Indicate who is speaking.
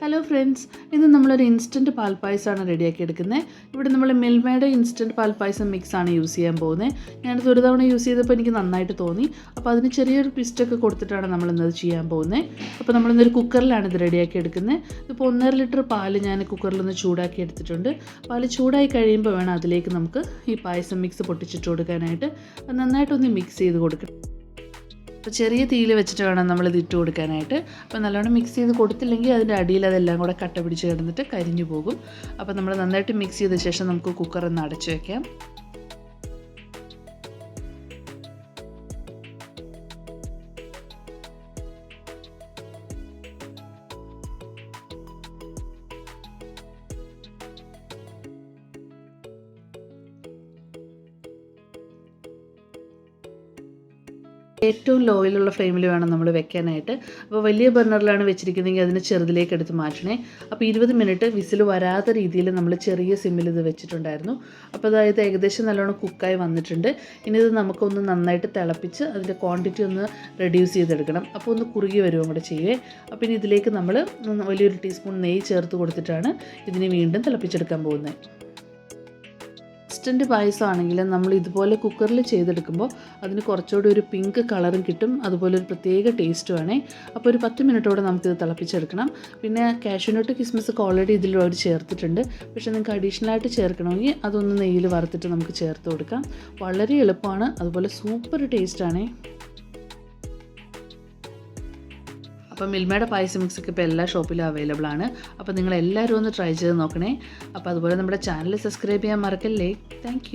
Speaker 1: Hello friends ഇന്ന് നമ്മളൊരു instant പാൽപ്പായസമാണ് റെഡിയാക്കി എടുക്കുന്നത് ഇവിടെ നമ്മൾ മിൽമയുടെ ഇൻസ്റ്റന്റ് പാൽപ്പായസം മിക്സാണ് യൂസ് ചെയ്യാൻ പോകുന്നത്. ഞാനത് ഒരു തവണ യൂസ് ചെയ്തപ്പോൾ എനിക്ക് നന്നായിട്ട് തോന്നി. അപ്പോൾ അതിന് ചെറിയൊരു ട്വിസ്റ്റൊക്കെ കൊടുത്തിട്ടാണ് നമ്മളിന്നത് ചെയ്യാൻ പോകുന്നത്. അപ്പോൾ നമ്മളിന്നൊരു കുക്കറിലാണ് ഇത് റെഡിയാക്കി എടുക്കുന്നത് ഇപ്പോൾ ഒന്നര ലിറ്റർ പാൽ ഞാൻ കുക്കറിലൊന്ന് ചൂടാക്കി എടുത്തിട്ടുണ്ട്. പാൽ ചൂടായി കഴിയുമ്പോൾ വേണം അതിലേക്ക് നമുക്ക് ഈ പായസം മിക്സ് പൊട്ടിച്ചിട്ട് കൊടുക്കാനായിട്ട്. നന്നായിട്ടൊന്ന് മിക്സ് ചെയ്ത് കൊടുക്കണം. അപ്പോൾ ചെറിയ തീയിൽ വെച്ചിട്ട് വേണം നമ്മൾ ഇത് ഇട്ട് കൊടുക്കാനായിട്ട്. അപ്പോൾ നല്ലോണം മിക്സ് ചെയ്ത് കൊടുത്തില്ലെങ്കിൽ അതിന്റെ അടിയിൽ അതെല്ലാം കൂടെ കട്ട പിടിച്ച് കിടന്നിട്ട് കരിഞ്ഞു പോകും. അപ്പോൾ നമ്മൾ നന്നായിട്ട് മിക്സ് ചെയ്ത ശേഷം നമുക്ക് കുക്കർ ഒന്ന് അടച്ചു വെക്കാം. ഏറ്റവും ലോയിലുള്ള ഫ്ലെയിമിൽ വേണം നമ്മൾ വെക്കാനായിട്ട്. അപ്പോൾ വലിയ ബർണറിലാണ് വെച്ചിരിക്കുന്നതെങ്കിൽ അതിനെ ചെറുതിലേക്ക് എടുത്ത് മാറ്റണേ. അപ്പോൾ ഇരുപത് മിനിറ്റ് വിസിൽ വരാത്ത രീതിയിൽ നമ്മൾ ചെറിയ സിമ്മിൽ ഇത് വെച്ചിട്ടുണ്ടായിരുന്നു. അപ്പോൾ അതായത് ഏകദേശം നല്ലോണം കുക്കായി വന്നിട്ടുണ്ട്. ഇനി ഇത് നമുക്കൊന്ന് നന്നായിട്ട് തിളപ്പിച്ച് അതിന്റെ ക്വാണ്ടിറ്റി ഒന്ന് റെഡ്യൂസ് ചെയ്തെടുക്കണം. അപ്പോൾ ഒന്ന് കുറുകി വരുവും കൂടെ ചെയ്യുവേ അപ്പോൾ ഇനി ഇതിലേക്ക് നമ്മൾ വലിയൊരു ടീസ്പൂൺ നെയ്യ് ചേർത്ത് കൊടുത്തിട്ടാണ് ഇതിനെ വീണ്ടും തിളപ്പിച്ചെടുക്കാൻ പോകുന്നത്. ഇൻസ്റ്റന്റ് പായസമാണെങ്കിൽ നമ്മൾ ഇതുപോലെ കുക്കറിൽ ചെയ്തെടുക്കുമ്പോൾ അതിന് കുറച്ചുകൂടി ഒരു പിങ്ക് കളറും കിട്ടും. അതുപോലെ ഒരു പ്രത്യേക ടേസ്റ്റുമാണേ അപ്പോൾ ഒരു പത്ത് മിനിറ്റോടെ നമുക്കിത് തിളപ്പിച്ചെടുക്കണം. പിന്നെ കാഷ്യൂനട്ട് കിസ്മിസ് ഒക്കെ ഓൾറെഡി ഇതിൽ അവർ ചേർത്തിട്ടുണ്ട്. പക്ഷേ നിങ്ങൾക്ക് അഡീഷണൽ ആയിട്ട് ചേർക്കണമെങ്കിൽ അതൊന്ന് നെയ്യിൽ വറുത്തിട്ട് നമുക്ക് ചേർത്ത് കൊടുക്കാം. വളരെ എളുപ്പമാണ്. അതുപോലെ സൂപ്പർ ടേസ്റ്റാണേ അപ്പോൾ മിൽമയുടെ പായസ മിക്സ് ഒക്കെ ഇപ്പോൾ എല്ലാ ഷോപ്പിലും അവൈലബിൾ ആണ്. അപ്പോൾ നിങ്ങൾ എല്ലാവരും ഒന്ന് ട്രൈ ചെയ്ത് നോക്കണേ. അപ്പോൾ അതുപോലെ നമ്മുടെ ചാനൽ സബ്സ്ക്രൈബ് ചെയ്യാൻ മറക്കല്ലേ? താങ്ക്